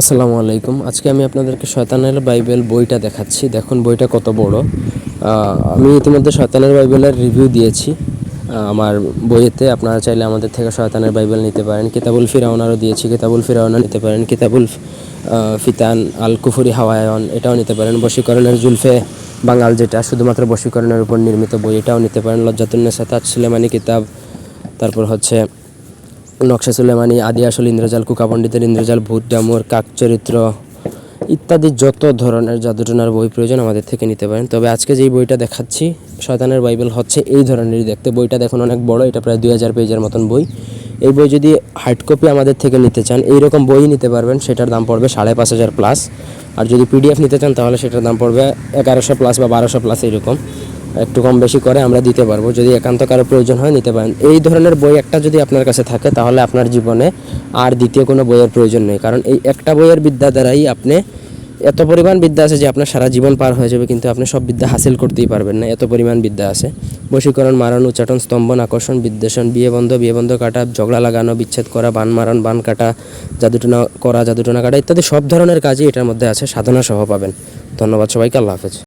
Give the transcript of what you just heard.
আসসালামু আলাইকুম। আজকে আমি আপনাদেরকে শয়তানের বাইবেল বইটা দেখাচ্ছি। দেখুন, বইটা কত বড়। আমি ইতিমধ্যে শয়তানের বাইবেলের রিভিউ দিয়েছি। আমার বইয়েতে আপনারা চাইলে আমাদের থেকে শয়তানের বাইবেল নিতে পারেন। কিতাবুল ফিরাউনারও দিয়েছি, কিতাবুল ফিরাউনা নিতে পারেন। কিতাবুল ফিতান আল কুফুরি হাওয়ায়ন, এটাও নিতে পারেন। বশীকরণের জুলফে বাঙাল যেটা, শুধুমাত্র বশীকরণের উপর নির্মিত বই, এটাও নিতে পারেন। লজ্জাতুন্নেসা তাজ সুলেমানি কিতাব। তারপর হচ্ছে নকশা সুলেমানি, আদি আসল ইন্দ্রজাল, কুকা পণ্ডিতের ইন্দ্রজাল, ভূত, ডামর, কাক চরিত্র ইত্যাদি যত ধরনের জাদুটনার বই প্রয়োজন আমাদের থেকে নিতে পারেন। তবে আজকে যেই বইটা দেখাচ্ছি, শয়তানের বাইবেল হচ্ছে এই ধরনেরই দেখতে। বইটা দেখুন, অনেক বড়, এটা প্রায় দুই হাজার পেজের মতন বই। এই বই যদি হার্ড কপি আমাদের থেকে নিতে চান, এইরকম বই নিতে পারবেন, সেটার দাম পড়বে সাড়ে পাঁচ হাজার প্লাস আর যদি পিডিএফ নিতে চান, তাহলে সেটার দাম পড়বে এগারোশো প্লাস বা বারোশো প্লাস এইরকম। একটু কম বেশি করে আমরা দিতে পারব, যদি একান্ত কারও প্রয়োজন হয় নিতে পারেন। এই ধরনের বই একটা যদি আপনার কাছে থাকে, তাহলে আপনার জীবনে আর দ্বিতীয় কোনো বইয়ের প্রয়োজন নেই। কারণ এই একটা বইয়ের বিদ্যা দ্বারাই আপনি এত পরিমাণ বিদ্যা আছে যে আপনার সারা জীবন পার হয়ে যাবে, কিন্তু আপনি সব বিদ্যা হাসিল করতেই পারবেন না। এত পরিমাণ বিদ্যা আছে। বশীকরণ, মারণ, উচ্চাটন, স্তম্ভন, আকর্ষণ, বিদ্বেষণ, বিয়ে বন্ধ বিয়ে বন্ধ কাটা, ঝগড়া লাগানো, বিচ্ছেদ করা, বান মারণ, বান কাটা, জাদুটনা করা, জাদুটনা কাটা, ইত্যাদি সব ধরনের কাজই এটার মধ্যে আছে। সাধনা সহ পাবেন। ধন্যবাদ সবাইকে, আল্লাহ হাফেজ।